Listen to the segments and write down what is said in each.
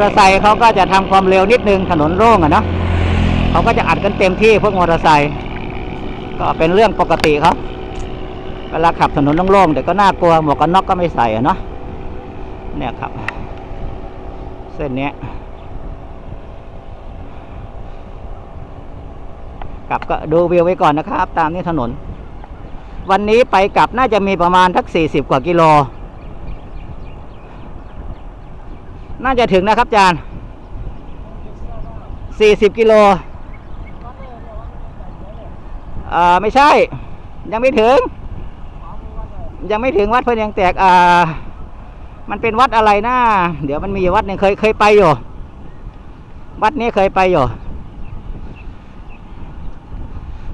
เตอร์ไซค์เขาก็จะทำความเร็วนิดนึงถนนโล่งอะเนาะเขาก็จะอัดกันเต็มที่พวกมอเตอร์ไซค์ก็เป็นเรื่องปกติครับเวลาขับถนนโล่งๆแต่ก็น่ากลัวหมวกกันน็อกก็ไม่ใส่อะเนาะเนี่ยครับ เส้นเนี้ยกลับก็ดูวิวไว้ก่อนนะครับ ตามนี้ถนน วันนี้ไปกลับน่าจะมีประมาณทักสี่สิบกว่ากิโล น่าจะถึงนะครับจารย์สี่สิบกิโลอ่อไม่ใช่ ยังไม่ถึง ยังไม่ถึงวัดเพนยังแตกอ่ามันเป็นวัดอะไรนะเดี๋ยวมันมีวัดหนึ่งเคยเคยไปอยู่วัดนี้เคยไปอยู่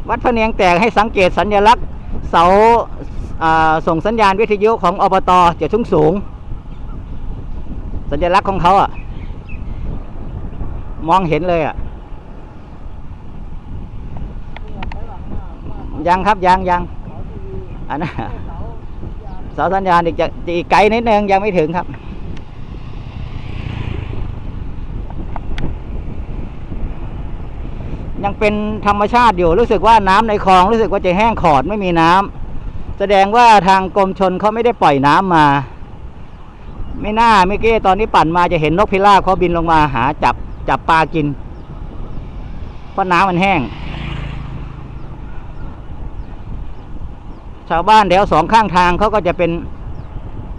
วัดพะเนียงแตกให้สังเกตสัญลักษณ์เสาอ่าส่งสัญญาณวิทยุของอบตเจะชุ่งสูง สัญลักษณ์ของเขาอะ มองเห็นเลยอะ ยังครับยังยังอันนั้นเสาสัญญาณอีกจะอีกไกลนิดนึงยังไม่ถึงครับยังเป็นธรรมชาติอยู่รู้สึกว่าน้ำในคลองรู้สึกว่าจะแห้งขอดไม่มีน้ำแสดงว่าทางกรมชนเขาไม่ได้ปล่อยน้ำมา ไม่น่าเมื่อกี้ตอนนี้ปั่นมาจะเห็นนกพิราบเขาบินลงมาหาจับจับปลากิน เพราะน้ำมันแห้ง ชาวบ้านแถวสองข้างทางเขาก็จะเป็น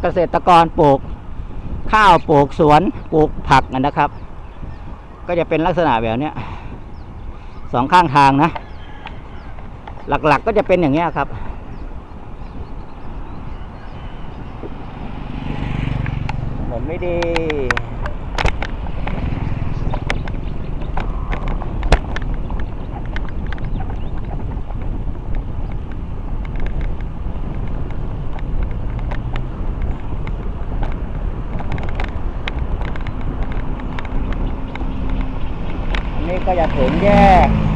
เกษตรกรปลูก ข้าวปลูกสวนปลูกผักนะครับ ก็จะเป็นลักษณะแบบนี้สองข้างทางนะ หลักๆก็จะเป็นอย่างเงี้ครับ ถนไม่ดีนนี้ก็จะถึงแยก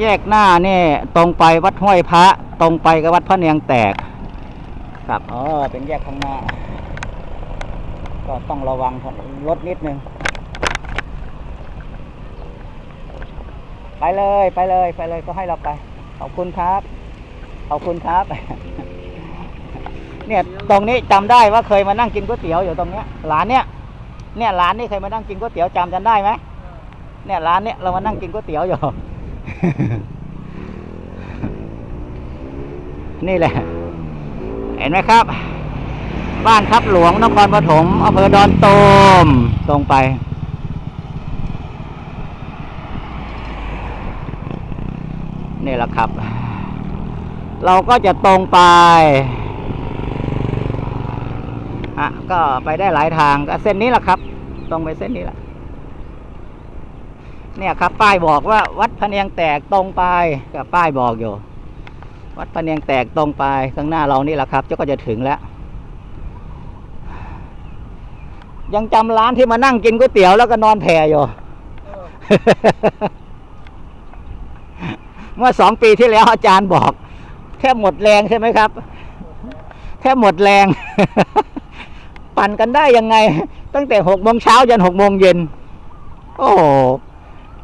แยกหน้าเนี่ยตรงไปวัดห้วยพระ ตรงไปกับวัดพระเนียงแตก ครับอ๋อเป็นแยกข้างหน้า ก็ต้องระวังรถนิดนึง ไปเลยไปเลยไปเลยก็ให้เราไป ขอบคุณครับ ขอบคุณครับ เนี่ยตรงนี้จำได้ว่าเคยมานั่งกินก๋วยเตี๋ยวอยู่ตรงเนี้ยร้านเนี้ยเนี่ยร้านนี้เคยมานั่งกินก๋วยเตี๋ยวจำกันได้ไหมเนี่ยร้านเนี้ยเรามานั่งกินก๋วยเตี๋ยวอยู่ นี่แหละ เห็นไหมครับ บ้านทับหลวงนครปฐมอำเภอดอนโตมตรงไป นี่แหละครับ เราก็จะตรงไปอะก็ไปได้หลายทางก็เส้นนี้แหละครับ ตรงไปเส้นนี้แหละ เนี่ยครับ ป้ายบอกว่าวัดพะเนียงแตกตรงไปกับป้ายบอกอยู่ วัดพะเนียงแตกตรงไปข้างหน้าเรานี่แหละครับเจ้าก็จะถึงแล้ว ยังจำร้านที่มานั่งกินก๋วยเตี๋ยวแล้วก็นอนแผ่อยู่เมื่อสองปีที่แล้วอาจารย์บอก แทบหมดแรงใช่ไหมครับ แทบหมดแรง ปั่นกันได้ยังไง ตั้งแต่หกโมงเช้ายันหกโมงเย็น โอ้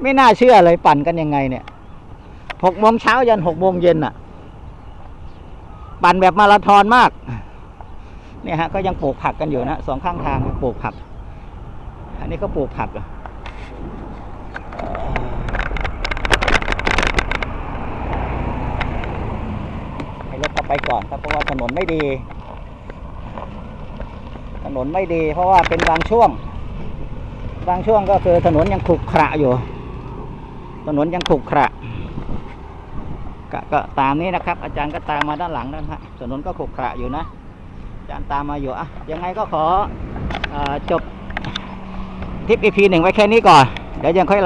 ไม่น่าเชื่อเลยปั่นกันยังไงเนี่ยหกโมงเช้ายันหกโมงเย็นอะ ปั่นแบบมาราธอนมาก เนี่ยฮะ ก็ยังปลูกผักกันอยู่นะสองข้างทางปลูกผัก อันนี้ก็ปลูกผักอะให้รถไปก่อนครับเพราะว่าถนนไม่ดี ถนนไม่ดี เพราะว่าเป็นบางช่วง บางช่วงก็คือถนนยังขรุขระอยู่ ถนนยังขรุขระกก็ตามนี้นะครับ อาจารย์ก็ตามมาด้านหลังนั่นฮะถนนก็ขรุขระอยู่นะ อาจารย์ตามมาอยู่อะยังไงก็ขออจบทริปอีพีหนึ่งไว้แค่นี้ก่อน เดี๋ยวยังค่อย